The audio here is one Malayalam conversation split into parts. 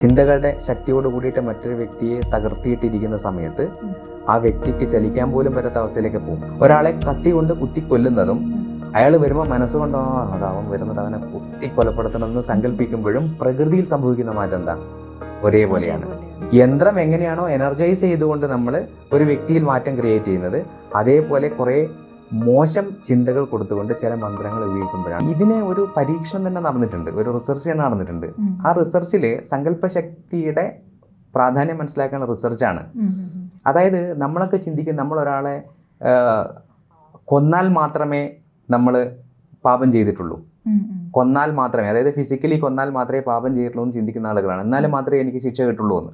ചിന്തകളുടെ ശക്തിയോട് കൂടിയിട്ട് മറ്റൊരു വ്യക്തിയെ തകർത്തിയിട്ടിരിക്കുന്ന സമയത്ത് ആ വ്യക്തിക്ക് ചലിക്കാൻ പോലും പറ്റാത്ത അവസ്ഥയിലേക്ക് പോകും. ഒരാളെ കത്തി കൊണ്ട് കുത്തി കൊല്ലുന്നതും അയാൾ വരുമ്പോൾ മനസ്സുകൊണ്ടോ "ആ, അതാവൻ വരുന്നത് അവനെ കുത്തി കൊലപ്പെടുത്തണമെന്ന് സങ്കല്പിക്കുമ്പോഴും പ്രകൃതിയിൽ സംഭവിക്കുന്ന മാറ്റം എന്താ? ഒരേപോലെയാണ്. യന്ത്രം എങ്ങനെയാണോ എനർജൈസ് ചെയ്തുകൊണ്ട് നമ്മൾ ഒരു വ്യക്തിയിൽ മാറ്റം ക്രിയേറ്റ് ചെയ്യുന്നത് അതേപോലെ കുറേ മോശം ചിന്തകൾ കൊടുത്തുകൊണ്ട് ചില മന്ത്രങ്ങൾ ഉപയോഗിക്കുമ്പോഴാണ്. ഇതിനെ ഒരു പരീക്ഷണം തന്നെ നടന്നിട്ടുണ്ട്. ഒരു റിസർച്ച് തന്നെ നടന്നിട്ടുണ്ട്. ആ റിസർച്ചിൽ സങ്കല്പശക്തിയുടെ പ്രാധാന്യം മനസ്സിലാക്കുന്ന റിസർച്ചാണ് അതായത് നമ്മളൊക്കെ ചിന്തിക്കും നമ്മൾ ഒരാളെ കൊന്നാൽ മാത്രമേ നമ്മൾ പാപം ചെയ്തിട്ടുള്ളൂ. കൊന്നാൽ മാത്രമേ അതായത് ഫിസിക്കലി കൊന്നാൽ മാത്രമേ പാപം ചെയ്തിട്ടുള്ളൂ എന്ന് ചിന്തിക്കുന്ന ആളുകളാണ്. എന്നാലും മാത്രമേ എനിക്ക് ശിക്ഷ കിട്ടുള്ളൂ എന്ന്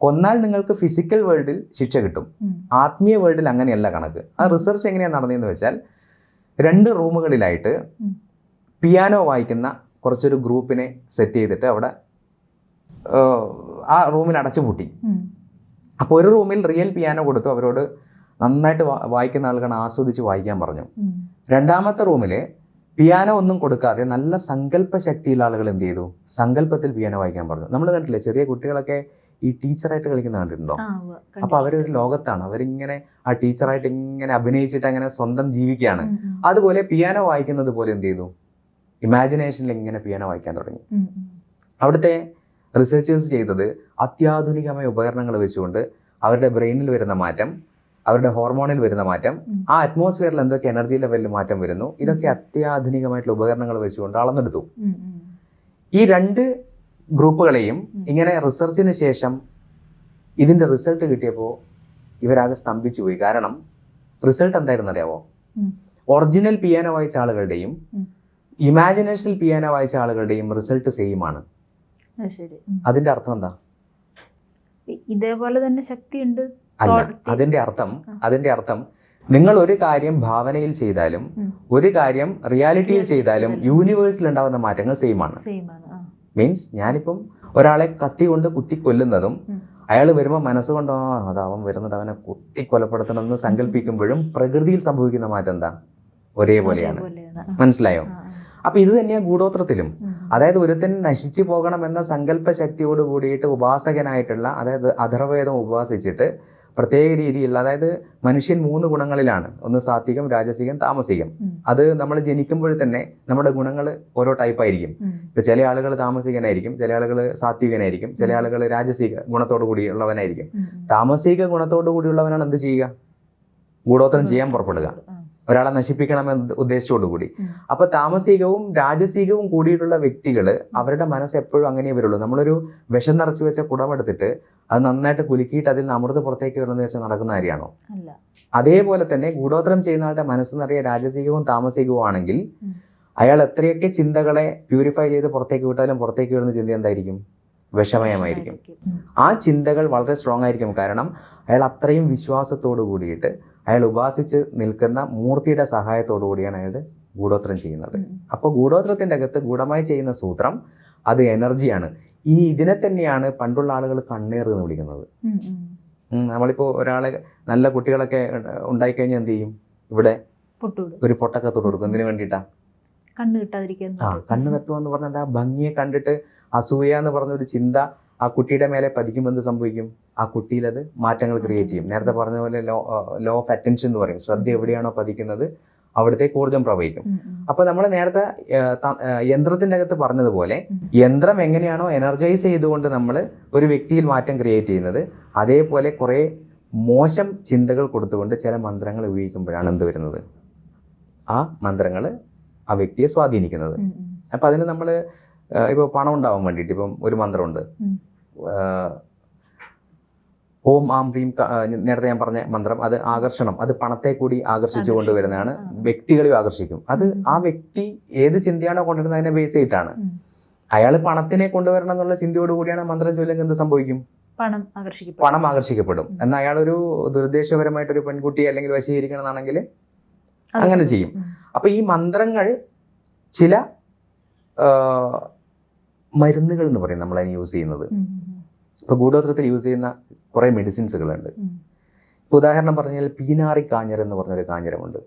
കൊന്നാൽ നിങ്ങൾക്ക് ഫിസിക്കൽ വേൾഡിൽ ശിക്ഷ കിട്ടും. ആത്മീയ വേൾഡിൽ അങ്ങനെയല്ല കണക്ക്. ആ റിസർച്ച് എങ്ങനെയാണ് നടന്നതെന്ന് വെച്ചാൽ രണ്ട് റൂമുകളിലായിട്ട് പിയാനോ വായിക്കുന്ന കുറച്ചൊരു ഗ്രൂപ്പിനെ സെറ്റ് ചെയ്തിട്ട് അവിടെ ആ, റൂമിൽ അടച്ചു പൂട്ടി. അപ്പോൾ ഒരു റൂമിൽ റിയൽ പിയാനോ കൊടുത്തു. അവരോട് നന്നായിട്ട് വായിക്കുന്ന ആളുകൾ ആസ്വദിച്ച് വായിക്കാൻ പറഞ്ഞു. രണ്ടാമത്തെ റൂമിൽ പിയാനോ ഒന്നും കൊടുക്കാതെ നല്ല സങ്കല്പ ശക്തിയുള്ള ആളുകൾ എന്ത് ചെയ്തു? സങ്കല്പത്തിൽ പിയാനോ വായിക്കാൻ പറഞ്ഞു. നമ്മൾ കണ്ടില്ലേ ചെറിയ കുട്ടികളൊക്കെ ഈ ടീച്ചറായിട്ട് കളിക്കുന്ന കണ്ടിട്ടുണ്ടോ? അപ്പൊ അവരൊരു ലോകത്താണ്. അവരിങ്ങനെ ആ ടീച്ചറായിട്ട് ഇങ്ങനെ അഭിനയിച്ചിട്ട് അങ്ങനെ സ്വന്തം ജീവിക്കുകയാണ്. അതുപോലെ പിയാനോ വായിക്കുന്നത് പോലെ എന്ത് ചെയ്തു? ഇമാജിനേഷനിൽ ഇങ്ങനെ പിയാനോ വായിക്കാൻ തുടങ്ങി. അവിടുത്തെ റിസർച്ചേഴ്സ് ചെയ്തത് അത്യാധുനികമായ ഉപകരണങ്ങൾ വെച്ചുകൊണ്ട് അവരുടെ ബ്രെയിനിൽ വരുന്ന മാറ്റം അവരുടെ ഹോർമോണിൽ വരുന്ന മാറ്റം. ആ അറ്റ്മോസ്ഫിയറിൽ എന്തൊക്കെ എനർജി ലെവലിൽ മാറ്റം വരുന്നു ഇതൊക്കെ അത്യാധുനികമായിട്ടുള്ള ഉപകരണങ്ങൾ വെച്ചുകൊണ്ട് അളന്നെടുത്തു. ഈ രണ്ട് ഗ്രൂപ്പുകളെയും ഇങ്ങനെ റിസർച്ചിന് ശേഷം ഇതിന്റെ റിസൾട്ട് കിട്ടിയപ്പോൾ ഇവരാകെ സ്തംഭിച്ചു പോയി. കാരണം റിസൾട്ട് എന്തായിരുന്നു അറിയാവോ. ഒറിജിനൽ പിയാനോ വായിച്ച ആളുകളുടെയും ഇമാജിനേഷൻ പിയാനോ വായിച്ച ആളുകളുടെയും റിസൾട്ട് സെയിം ആണ്. അതിന്റെ അർത്ഥം എന്താ? ഇതേപോലെ തന്നെ ശക്തിയുണ്ട്. അല്ല അതിന്റെ അർത്ഥം അതിന്റെ അർത്ഥം നിങ്ങൾ ഒരു കാര്യം ഭാവനയിൽ ചെയ്താലും ഒരു കാര്യം റിയാലിറ്റിയിൽ ചെയ്താലും. യൂണിവേഴ്സിൽ ഉണ്ടാകുന്ന മാറ്റങ്ങൾ സെയിം ആണ്. മീൻസ് ഞാനിപ്പം ഒരാളെ കത്തി കൊണ്ട് കുത്തി കൊല്ലുന്നതും അയാൾ വരുമ്പോൾ മനസ്സുകൊണ്ടോ "ആ, അത് അവൻ വരുന്നത് അവനെ കുത്തി കൊലപ്പെടുത്തണമെന്ന് സങ്കല്പിക്കുമ്പോഴും പ്രകൃതിയിൽ സംഭവിക്കുന്ന മാറ്റം എന്താ? ഒരേപോലെയാണ്. മനസ്സിലായോ. അപ്പൊ ഇത് തന്നെയാണ് ഗൂഢോത്രത്തിലും. അതായത് ഒരുത്തൻ നശിച്ചു പോകണമെന്ന സങ്കല്പ ശക്തിയോട് കൂടിയിട്ട് ഉപാസകനായിട്ടുള്ള അതായത് അധർവേദം ഉപാസിച്ചിട്ട് പ്രത്യേക രീതിയിൽ അതായത് മനുഷ്യൻ മൂന്ന് ഗുണങ്ങളിലാണ്. ഒന്ന് സാത്വികം രാജസികം താമസികം. അത് നമ്മൾ ജനിക്കുമ്പോൾ തന്നെ നമ്മുടെ ഗുണങ്ങൾ ഓരോ ടൈപ്പ് ആയിരിക്കും. ഉം. ഇപ്പൊ ചില ആളുകൾ താമസികനായിരിക്കും ചില ആളുകൾ സാത്വികനായിരിക്കും ചില ആളുകൾ രാജസിക ഗുണത്തോടു കൂടിയുള്ളവനായിരിക്കും. താമസിക ഗുണത്തോടു കൂടിയുള്ളവനാണ് എന്ത് ചെയ്യുക? ഗൂഢോത്രം ചെയ്യാൻ പുറപ്പെടുക. ഒരാളെ നശിപ്പിക്കണമെന്ന ഉദ്ദേശത്തോടു കൂടി ഉം. അപ്പൊ താമസികവും രാജസീകവും കൂടിയിട്ടുള്ള വ്യക്തികൾ അവരുടെ മനസ്സ് എപ്പോഴും അങ്ങനെ വരുള്ളൂ. നമ്മളൊരു വിഷം നിറച്ചു വെച്ച കുടമെടുത്തിട്ട് അത് നന്നായിട്ട് കുലുക്കിയിട്ട് അതിൽ നിന്ന് അമൃത് പുറത്തേക്ക് വരുന്നത് വെച്ചാൽ നടക്കുന്ന കാര്യമാണോ? അതേപോലെ തന്നെ ഗൂഢോത്രം ചെയ്യുന്ന ആളുടെ മനസ്സ് നിറയെ രാജസികവും താമസികവും ആണെങ്കിൽ അയാൾ എത്രയൊക്കെ ചിന്തകളെ പ്യൂരിഫൈ ചെയ്ത് പുറത്തേക്ക് വിട്ടാലും പുറത്തേക്ക് വരുന്ന ചിന്ത എന്തായിരിക്കും? വിഷമയമായിരിക്കും. ആ ചിന്തകൾ വളരെ സ്ട്രോങ് ആയിരിക്കും. കാരണം അയാൾ അത്രയും വിശ്വാസത്തോടു കൂടിയിട്ട് അയാൾ ഉപാസിച്ച് നിൽക്കുന്ന മൂർത്തിയുടെ സഹായത്തോടു കൂടിയാണ് അയാൾ ഗൂഢോത്രം ചെയ്യുന്നത്. അപ്പോൾ ഗൂഢോത്രത്തിന്റെ അകത്ത് ഗൂഢമായി ചെയ്യുന്ന സൂത്രം അത് എനർജിയാണ്. ഈ ഇതിനെ തന്നെയാണ് പണ്ടുള്ള ആളുകൾ കണ്ണേർ എന്ന് വിളിക്കുന്നത്. നമ്മളിപ്പോൾ ഒരാളെ നല്ല കുട്ടികളൊക്കെ ഉണ്ടായിക്കഴിഞ്ഞാൽ എന്ത് ചെയ്യും? ഇവിടെ ഒരു പൊട്ടൊക്കെ തൊട്ട് കൊടുക്കും. എന്തിനു വേണ്ടിയിട്ടാ? കണ്ണ് കിട്ടാതിരിക്കാൻ ആ കണ്ണ് തട്ടുക എന്ന് പറഞ്ഞാൽ എന്താ? ഭംഗിയെ കണ്ടിട്ട് അസൂയ എന്ന് പറഞ്ഞ ഒരു ചിന്ത ആ കുട്ടിയുടെ മേലെ പതിക്കുമ്പോൾ എന്ത് സംഭവിക്കും? ആ കുട്ടിയിൽ അത് മാറ്റങ്ങൾ ക്രിയേറ്റ് ചെയ്യും. നേരത്തെ പറഞ്ഞ പോലെ ലോ ലോ ഓഫ് അറ്റൻഷൻ എന്ന് പറയും. ശ്രദ്ധ എവിടെയാണോ പതിക്കുന്നത് അവിടത്തേക്ക് ഊർജം പ്രവഹിക്കും. അപ്പൊ നമ്മൾ നേരത്തെ യന്ത്രത്തിന്റെ അകത്ത് പറഞ്ഞതുപോലെ യന്ത്രം എങ്ങനെയാണോ എനർജൈസ് ചെയ്തുകൊണ്ട് നമ്മൾ ഒരു വ്യക്തിയിൽ മാറ്റം ക്രിയേറ്റ് ചെയ്യുന്നത് അതേപോലെ കുറെ മോശം ചിന്തകൾ കൊടുത്തുകൊണ്ട് ചില മന്ത്രങ്ങൾ ഉപയോഗിക്കുമ്പോഴാണ് എന്ത് വരുന്നത്? ആ മന്ത്രങ്ങൾ ആ വ്യക്തിയെ സ്വാധീനിക്കുന്നത്. അപ്പൊ അതിന് നമ്മൾ ഇപ്പോൾ പണം ഉണ്ടാവാൻ വേണ്ടിയിട്ട് ഇപ്പം ഒരു മന്ത്രമുണ്ട്. ഓം ആം ഹ്രീം നേരത്തെ ഞാൻ പറഞ്ഞ മന്ത്രം അത് ആകർഷണം അത് പണത്തെ കൂടി ആകർഷിച്ചു കൊണ്ടുവരുന്നതാണ് വ്യക്തികളെയും ആകർഷിക്കും. അത് ആ വ്യക്തി ഏത് ചിന്തയാണോ കൊണ്ടുവരുന്നത് അതിനെ ബേസ് ചെയ്തിട്ടാണ് അയാൾ പണത്തിനെ കൊണ്ടുവരണം എന്നുള്ള ചിന്തയോട് കൂടിയാണ് മന്ത്രം ചൊല്ലുന്നത്. എന്ത് സംഭവിക്കും? പണം ആകർഷിക്കപ്പെടും. പണം ആകർഷിക്കപ്പെടും. എന്നാൽ അയാളൊരു ദുരുദ്ദേശപരമായിട്ടൊരു പെൺകുട്ടി അല്ലെങ്കിൽ വശീകരിക്കണമെന്നാണെങ്കിൽ അങ്ങനെ ചെയ്യും. അപ്പൊ ഈ മന്ത്രങ്ങൾ ചില മരുന്നുകൾ എന്ന് പറയും നമ്മൾ അതിന് യൂസ് ചെയ്യുന്നത് ഉം. ഗൂഢോത്രത്തിൽ യൂസ് ചെയ്യുന്ന കുറേ മെഡിസിൻസുകളുണ്ട് ഇപ്പോൾ ഇപ്പൊ ഉദാഹരണം പറഞ്ഞാൽ പീനാറി കാഞ്ഞർ എന്ന് പറഞ്ഞൊരു കാഞ്ഞരമുണ്ട്.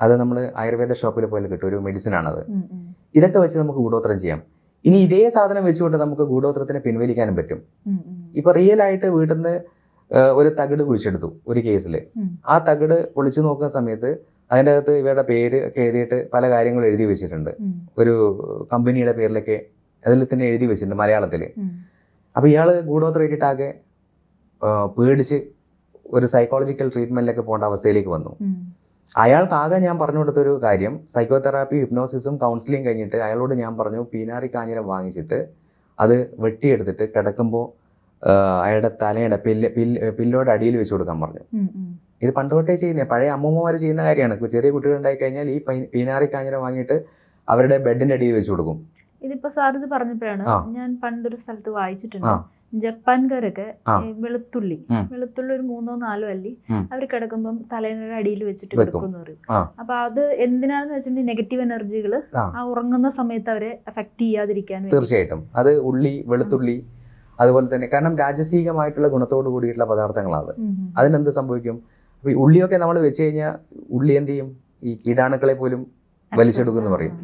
അത് നമ്മൾ ആയുർവേദ ഷോപ്പിൽ പോലെ കിട്ടും ഒരു മെഡിസിൻ ആണത് ഉം. ഉം. ഇതൊക്കെ വെച്ച് നമുക്ക് ഗൂഢോത്രം ചെയ്യാം ഇനി ഇതേ സാധനം വെച്ചുകൊണ്ട് നമുക്ക് ഗൂഢോത്രത്തിനെ പിൻവലിക്കാനും പറ്റും. ഇപ്പൊ റിയൽ ആയിട്ട് വീട്ടിൽ നിന്ന് ഒരു തകിട് കുഴിച്ചെടുത്തു ഒരു കേസിൽ ആ തകിട് ഒളിച്ചു നോക്കുന്ന സമയത്ത് അതിന്റെ അകത്ത് ഇവരുടെ പേര് ഒക്കെ എഴുതിയിട്ട് പല കാര്യങ്ങളും എഴുതി വെച്ചിട്ടുണ്ട് ഒരു കമ്പനിയുടെ പേരിലൊക്കെ അതിൽ തന്നെ എഴുതി വെച്ചിട്ടുണ്ട് മലയാളത്തിൽ. അപ്പോൾ ഇയാൾ ഗൂഢോത്രയിട്ടാകെ പേടിച്ച് ഒരു സൈക്കോളജിക്കൽ ട്രീറ്റ്മെന്റിലൊക്കെ പോകേണ്ട അവസ്ഥയിലേക്ക് വന്നു. അയാൾക്കാകെ അയാൾക്ക് ഞാൻ പറഞ്ഞു കൊടുത്തൊരു കാര്യം സൈക്കോതെറാപ്പി ഹിപ്നോസിസും കൗൺസിലിംഗ് കഴിഞ്ഞിട്ട് അയാളോട് ഞാൻ പറഞ്ഞു പീനാറി കാഞ്ഞിരം വാങ്ങിച്ചിട്ട് അത് വെട്ടിയെടുത്തിട്ട് കിടക്കുമ്പോൾ അയാളുടെ തലയുടെ പില്ല് പില്ല് പില്ലോടെ അടിയിൽ വെച്ച് കൊടുക്കാൻ പറഞ്ഞു. ഇത് പണ്ട് തൊട്ടേ ചെയ്യുന്നത് പഴയ അമ്മൂമ്മമാർ ചെയ്യുന്ന കാര്യമാണ്. ചെറിയ കുട്ടികൾ ഉണ്ടായി കഴിഞ്ഞാൽ ഈ പീനാറി കാഞ്ഞിരം വാങ്ങിയിട്ട് അവരുടെ ബെഡിന്റെ അടിയിൽ വെച്ച് കൊടുക്കും. ഇതിപ്പോ സാർ ഇത് പറഞ്ഞപ്പോഴാണ്. ഞാൻ പണ്ടൊരു സ്ഥലത്ത് വായിച്ചിട്ടുണ്ട്. ജപ്പാൻകാരൊക്കെ വെളുത്തുള്ളി വെളുത്തുള്ളി ഒരു മൂന്നോ നാലോ അല്ലി അവർ കിടക്കുമ്പോൾ തലേനയുടെ അടിയിൽ വെച്ചിട്ട്. കിടക്കുമെന്ന് പറയും. അപ്പൊ അത് എന്തിനാണെന്ന് വെച്ചിട്ടുണ്ടെങ്കിൽ നെഗറ്റീവ് എനർജികൾ ആ. ഉറങ്ങുന്ന സമയത്ത് അവരെ എഫക്ട് ചെയ്യാതിരിക്കാൻ തീർച്ചയായിട്ടും അത് ഉള്ളി വെളുത്തുള്ളി അതുപോലെ തന്നെ കാരണം രാജസീകമായിട്ടുള്ള ഗുണത്തോട് കൂടിയിട്ടുള്ള പദാർത്ഥങ്ങളാണ്. അതിനെന്ത് സംഭവിക്കും അപ്പൊ ഈ ഉള്ളിയൊക്കെ നമ്മൾ വെച്ച് കഴിഞ്ഞാൽ ഉള്ളി എന്ത് ചെയ്യും ഈ കീടാണുക്കളെ പോലും വലിച്ചെടുക്കുമെന്ന് പറയും.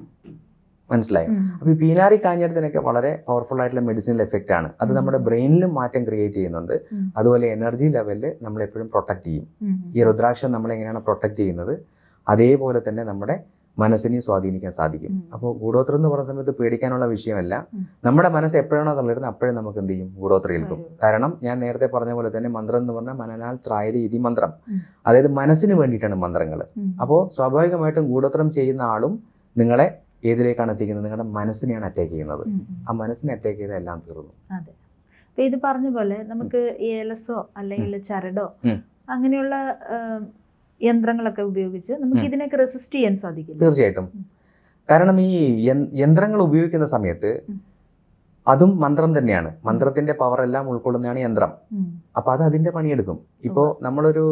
മനസ്സിലായോ. അപ്പോൾ അപ്പൊ ഈ പീനാറി കാഞ്ഞിരത്തിനൊക്കെ വളരെ പവർഫുൾ ആയിട്ടുള്ള മെഡിസിനൽ എഫക്റ്റ് ആണ്. അത് നമ്മുടെ ബ്രെയിനിലും മാറ്റം ക്രിയേറ്റ് ചെയ്യുന്നുണ്ട്. അതുപോലെ എനർജി ലെവലിൽ നമ്മൾ എപ്പോഴും പ്രൊട്ടക്ട് ചെയ്യും. ഈ രുദ്രാക്ഷം നമ്മൾ എങ്ങനെയാണ് പ്രൊട്ടക്ട് ചെയ്യുന്നത് അതേപോലെ തന്നെ നമ്മുടെ മനസ്സിനെ സ്വാധീനിക്കാൻ സാധിക്കും. അപ്പോൾ ഗൂഢോത്രം എന്ന് പറഞ്ഞ സമയത്ത് പേടിക്കാനുള്ള വിഷയമല്ല. നമ്മുടെ മനസ്സ് എപ്പോഴാണോ തള്ളിടുന്നത് അപ്പോഴേ നമുക്ക് എന്ത് ചെയ്യും? ഗൂഢോത്രയിൽക്കും കാരണം ഞാൻ നേരത്തെ പറഞ്ഞ പോലെ തന്നെ മന്ത്രം എന്ന് പറഞ്ഞാൽ മനനാൽ ത്രായത് ഇതി മന്ത്രം. അതായത് മനസ്സിന് വേണ്ടിയിട്ടാണ് മന്ത്രങ്ങൾ. അപ്പോൾ സ്വാഭാവികമായിട്ടും ഗൂഢോത്രം ചെയ്യുന്ന ആളും നിങ്ങളെ ഏതിലേക്കാണ് എത്തിക്കുന്നത് നിങ്ങളുടെ മനസ്സിനെയാണ് അറ്റാക്ക് ചെയ്യുന്നത്. ആ മനസ്സിനെ അറ്റാക്ക് ചെയ്ത എല്ലാം തീർന്നു. അതെ. അപ്പൊ ഇത് പറഞ്ഞ പോലെ നമുക്ക് ഏലസോ അല്ലെങ്കിൽ ചരടോ. അങ്ങനെയുള്ള യന്ത്രങ്ങളൊക്കെ ഉപയോഗിച്ച് നമുക്ക് ഇതിനൊക്കെ റെസിസ്റ്റ് ചെയ്യാൻ സാധിക്കും തീർച്ചയായിട്ടും. കാരണം ഈ യന്ത്രങ്ങൾ ഉപയോഗിക്കുന്ന സമയത്ത് അതും മന്ത്രം തന്നെയാണ്. മന്ത്രത്തിന്റെ പവർ എല്ലാം ഉൾക്കൊള്ളുന്നതാണ് യന്ത്രം. അപ്പൊ അത് അതിന്റെ പണിയെടുക്കും. ഇപ്പോൾ നമ്മളൊരു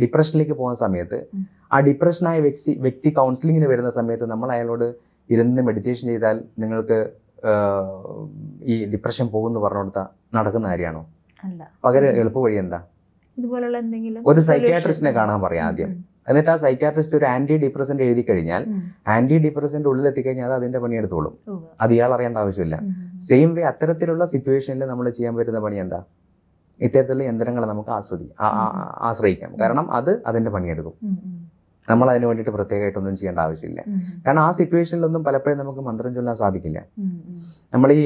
ഡിപ്രഷനിലേക്ക് പോകുന്ന സമയത്ത്. ആ ഡിപ്രഷനായ വ്യക്തി വ്യക്തി കൗൺസിലിങ്ങിന് വരുന്ന സമയത്ത് നമ്മൾ അയാളോട് ഇരുന്ന് മെഡിറ്റേഷൻ ചെയ്താൽ നിങ്ങൾക്ക് ഈ ഡിപ്രഷൻ പോകുമെന്ന് പറഞ്ഞു കൊടുത്താൽ നടക്കുന്ന കാര്യമാണോ? പകരം എളുപ്പവഴി എളുപ്പ വഴി എന്താ? ഇതുപോലുള്ള എന്തെങ്കിലും ഒരു. സൈക്യാട്രിസ്റ്റിനെ കാണാൻ പറയാം ആദ്യം. എന്നിട്ട് ആ സൈക്യാട്രിസ്റ്റ് ഒരു ആന്റി ഡിപ്രസന്റ് എഴുതി കഴിഞ്ഞാൽ ആന്റി ഡിപ്രസന്റ് ഉള്ളിൽ എത്തിക്കഴിഞ്ഞാൽ അത് അതിന്റെ പണിയെടുത്തോളും. അത് ഇയാൾ അറിയേണ്ട ആവശ്യമില്ല. സെയിം വേ അത്തരത്തിലുള്ള സിറ്റുവേഷനിൽ നമ്മൾ ചെയ്യാൻ പറ്റുന്ന പണി എന്താ? ഇത്തരത്തിലുള്ള യന്ത്രങ്ങളെ നമുക്ക് ആസ്വദി ആശ്രയിക്കാം. കാരണം അത് അതിന്റെ പണിയെടുക്കും. നമ്മൾ അതിന് വേണ്ടിയിട്ട് പ്രത്യേകമായിട്ടൊന്നും ചെയ്യേണ്ട ആവശ്യമില്ല. കാരണം ആ സിറ്റുവേഷനിലൊന്നും പലപ്പോഴും നമുക്ക് മന്ത്രം ചൊല്ലാൻ സാധിക്കില്ല. നമ്മൾ ഈ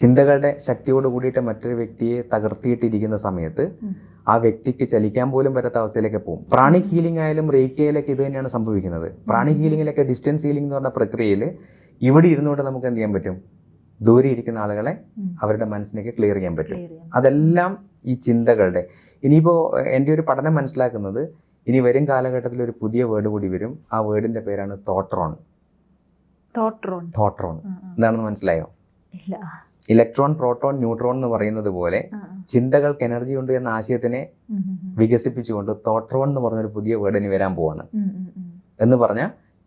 ചിന്തകളുടെ ശക്തിയോട് കൂടിയിട്ട് മറ്റൊരു വ്യക്തിയെ തകർത്തിയിട്ടിരിക്കുന്ന സമയത്ത് ആ വ്യക്തിക്ക് ചലിക്കാൻ പോലും പറ്റാത്ത അവസ്ഥയിലേക്ക് പോകും. പ്രാണി ഹീലിംഗ് ആയാലും റേക്കിയയിലൊക്കെ ഇത് തന്നെയാണ് സംഭവിക്കുന്നത്. പ്രാണി ഹീലിംഗിലൊക്കെ ഡിസ്റ്റൻസ് ഹീലിംഗ് എന്ന് പറഞ്ഞ പ്രക്രിയയിൽ ഇവിടെ ഇരുന്നുകൊണ്ട് നമുക്ക് എന്ത് ചെയ്യാൻ പറ്റും? ദൂരെ ഇരിക്കുന്ന ആളുകളെ. അവരുടെ മനസ്സിനേക്ക് ക്ലിയർ ചെയ്യാൻ പറ്റും. അതെല്ലാം ഈ ചിന്തകളുടെ. ഇനിയിപ്പോൾ എന്റെ ഒരു പഠനം മനസ്സിലാക്കുന്നത് ഇനി വരും കാലഘട്ടത്തിൽ ഒരു പുതിയ വേർഡ് കൂടി വരും ആ വേർഡിന്റെ പേരാണ് തോട്രോൺ. തോട്രോൺ ആ. എന്താണെന്ന് മനസ്സിലായോ ഇല്ല ഇലക്ട്രോൺ പ്രോട്ടോൺ ന്യൂട്രോൺ എന്ന് പറയുന്നത് പോലെ. ചിന്തകൾക്ക് എനർജി ഉണ്ട് എന്ന ആശയത്തിനെ. വികസിപ്പിച്ചുകൊണ്ട് തോട്രോൺ എന്ന് പറഞ്ഞൊരു പുതിയ വേർഡ് ഇനി വരാൻ പോവാണ്. എന്ന് പറഞ്ഞ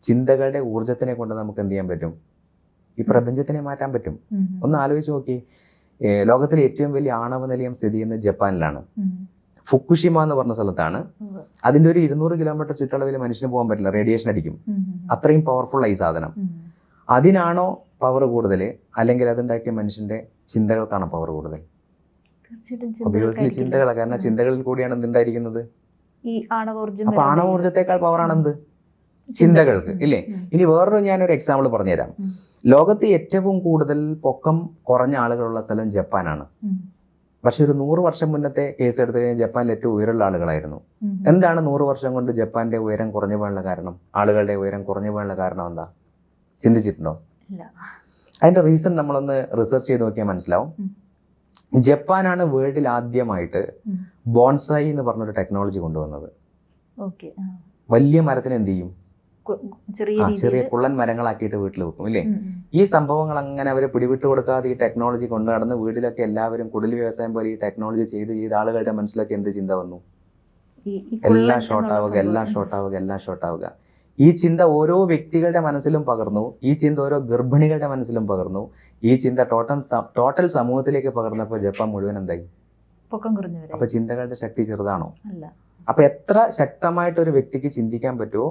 ചിന്തകളുടെ ഊർജത്തിനെ കൊണ്ട് നമുക്ക് എന്ത് ചെയ്യാൻ പറ്റും ഈ പ്രപഞ്ചത്തിനെ മാറ്റാൻ പറ്റും. ഒന്ന് ആലോചിച്ച് നോക്കി ലോകത്തിലെ ഏറ്റവും വലിയ ആണവ നിലയം സ്ഥിതി ചെയ്യുന്നത് ജപ്പാനിലാണ്. ഫുക്കുഷിമ എന്ന് പറഞ്ഞ സ്ഥലത്താണ്. അതിന്റെ ഒരു ഇരുന്നൂറ് കിലോമീറ്റർ ചുറ്റളവിൽ മനുഷ്യന് പോകാൻ പറ്റില്ല. റേഡിയേഷൻ അടിക്കും. അത്രയും പവർഫുൾ ആയി സാധനം. അതിനാണോ പവർ കൂടുതൽ അല്ലെങ്കിൽ അതുണ്ടാക്കിയ മനുഷ്യന്റെ ചിന്തകൾക്കാണോ പവർ കൂടുതൽ. ചിന്തകളാണ്. കാരണം ചിന്തകളിൽ കൂടിയാണ് എന്തുണ്ടായിരിക്കുന്നത് അപ്പൊ ആണവോർജത്തേക്കാൾ പവറാണ് എന്ത്? ചിന്തകൾക്ക്. ഇല്ലേ? ഇനി വേറൊരു ഞാനൊരു എക്സാമ്പിൾ പറഞ്ഞുതരാം. ലോകത്ത് ഏറ്റവും കൂടുതൽ പൊക്കം കുറഞ്ഞ ആളുകളുള്ള സ്ഥലം ജപ്പാനാണ്. പക്ഷെ ഒരു നൂറ് വർഷം മുന്നത്തെ കേസ് എടുത്തു കഴിഞ്ഞാൽ ജപ്പാനിൽ ഏറ്റവും ഉയരമുള്ള ആളുകളായിരുന്നു. എന്താണ് നൂറ് വർഷം കൊണ്ട് ജപ്പാന്റെ ഉയരം കുറഞ്ഞു പോകാനുള്ള കാരണം? ആളുകളുടെ ഉയരം കുറഞ്ഞു പോകാനുള്ള കാരണം എന്താ? ചിന്തിച്ചിട്ടുണ്ടോ. അതിന്റെ റീസൺ നമ്മളൊന്ന് റിസർച്ച് ചെയ്ത് നോക്കിയാൽ മനസ്സിലാവും. ജപ്പാനാണ് വേൾഡിൽ ആദ്യമായിട്ട് ബോൺസായി എന്ന് പറഞ്ഞൊരു ടെക്നോളജി കൊണ്ടുവന്നത്. വലിയ മരത്തിന് എന്ത് ചെയ്യും? ചെറിയ ചെറിയ കുള്ളൻ മരങ്ങളാക്കിയിട്ട് വീട്ടിൽ വെക്കും ഇല്ലേ? ഈ സംഭവങ്ങൾ അങ്ങനെ അവർ പിടിവിട്ട് കൊടുക്കാതെ ഈ ടെക്നോളജി കൊണ്ടു നടന്ന് വീട്ടിലൊക്കെ എല്ലാവരും കുടിൽ വ്യവസായം പോലെ ഈ ടെക്നോളജി ചെയ്ത് ചെയ്ത് ആളുകളുടെ മനസ്സിലൊക്കെ എന്ത് ചിന്ത വന്നു? എല്ലാം ഷോർട്ട് ആവുക എല്ലാം ഷോർട്ട് ആവുക എല്ലാം ഷോർട്ട് ആവുക. ഈ ചിന്ത ഓരോ വ്യക്തികളുടെ മനസ്സിലും പകർന്നു ഈ ചിന്ത ഓരോ ഗർഭിണികളുടെ മനസ്സിലും പകർന്നു ഈ ചിന്ത ടോട്ടൽ ടോട്ടൽ സമൂഹത്തിലേക്ക് പകർന്നപ്പോൾ ജപ്പാൻ മുഴുവൻ എന്തായി? അപ്പൊ ചിന്തകളുടെ ശക്തി ചെറുതാണോ? അപ്പൊ എത്ര ശക്തമായിട്ട് ഒരു വ്യക്തിക്ക് ചിന്തിക്കാൻ പറ്റുമോ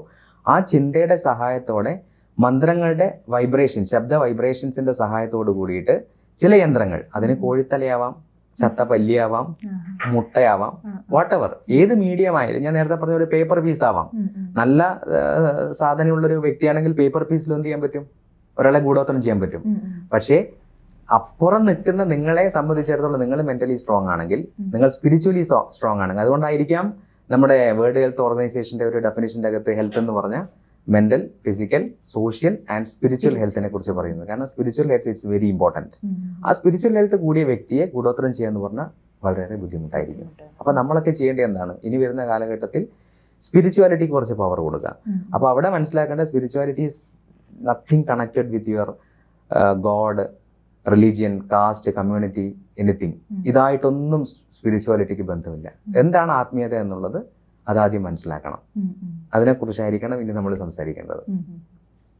ആ ചിന്തയുടെ സഹായത്തോടെ മന്ത്രങ്ങളുടെ വൈബ്രേഷൻ ശബ്ദ വൈബ്രേഷൻസിന്റെ സഹായത്തോട് കൂടിയിട്ട് ചില യന്ത്രങ്ങൾ അതിന് കോഴിത്തലയാവാം ചത്ത പല്ലിയാവാം. മുട്ടയാവാം ആ, ആ. വാട്ട് എവർ ഏത് മീഡിയം ആയാലും ഞാൻ നേരത്തെ പറഞ്ഞ ഒരു പേപ്പർ പീസ് ആവാം. നല്ല സാധനമുള്ള ഒരു വ്യക്തിയാണെങ്കിൽ പേപ്പർ പീസിൽ എന്ത് ചെയ്യാൻ പറ്റും ഒരാളെ ഗൂഢോത്തരം ചെയ്യാൻ പറ്റും. പക്ഷേ അപ്പുറം നിൽക്കുന്ന നിങ്ങളെ സംബന്ധിച്ചിടത്തോളം നിങ്ങൾ മെന്റലി സ്ട്രോങ് ആണെങ്കിൽ നിങ്ങൾ സ്പിരിച്വലി സ്ട്രോങ് ആണെങ്കിൽ അതുകൊണ്ടായിരിക്കാം നമ്മുടെ വേൾഡ് ഹെൽത്ത് ഓർഗനൈസേഷന്റെ ഒരു ഡെഫിനേഷന്റെ അകത്ത് ഹെൽത്ത് എന്ന് പറഞ്ഞാൽ mental physical social and spiritual ഹെൽത്തിനെ കുറിച്ച് പറയുന്നത് കാരണം spiritual health it's very important. ആ സ്പിരിച്വൽ ഹെൽത്ത് കൂടിയ വ്യക്തിയെ കൂടോത്രം ചെയ്യാന്ന് പറഞ്ഞാൽ വളരെ ബുദ്ധിമുട്ടായിരിക്കും. അപ്പോൾ നമ്മളൊക്കെ ചെയ്യേണ്ടത് എന്താണ്? ഇനി വരുന്ന കാലഘട്ടത്തിൽ സ്പിരിച്വാലിറ്റിക്ക് കുറച്ച് പവർ കൊടുക്കുക. അപ്പോൾ അപ്പൊ അവിടെ മനസ്സിലാക്കേണ്ട spirituality is nothing connected with your god religion caste community anything. ഇതായിട്ടൊന്നും സ്പിരിച്വാലിറ്റിക്ക് ബന്ധമില്ല. എന്താണ് ആത്മീയത എന്നുള്ളത് അതാദ്യം മനസ്സിലാക്കണം. അതിനെക്കുറിച്ചായിരിക്കണം ഇനി നമ്മൾ സംസാരിക്കേണ്ടത്.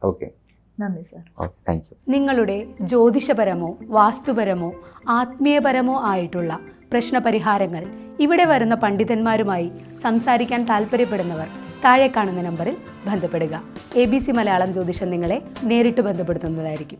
ഓക്കെ നന്ദി സാർ ഓക്കെ താങ്ക് യു നിങ്ങളുടെ ജ്യോതിഷപരമോ വാസ്തുപരമോ ആത്മീയപരമോ ആയിട്ടുള്ള പ്രശ്നപരിഹാരങ്ങൾ ഇവിടെ വരുന്ന പണ്ഡിതന്മാരുമായി സംസാരിക്കാൻ താല്പര്യപ്പെടുന്നവർ താഴെ കാണുന്ന നമ്പറിൽ ബന്ധപ്പെടുക. എ ബി സി മലയാളം ജ്യോതിഷം നിങ്ങളെ നേരിട്ട് ബന്ധപ്പെടുത്തുന്നതായിരിക്കും.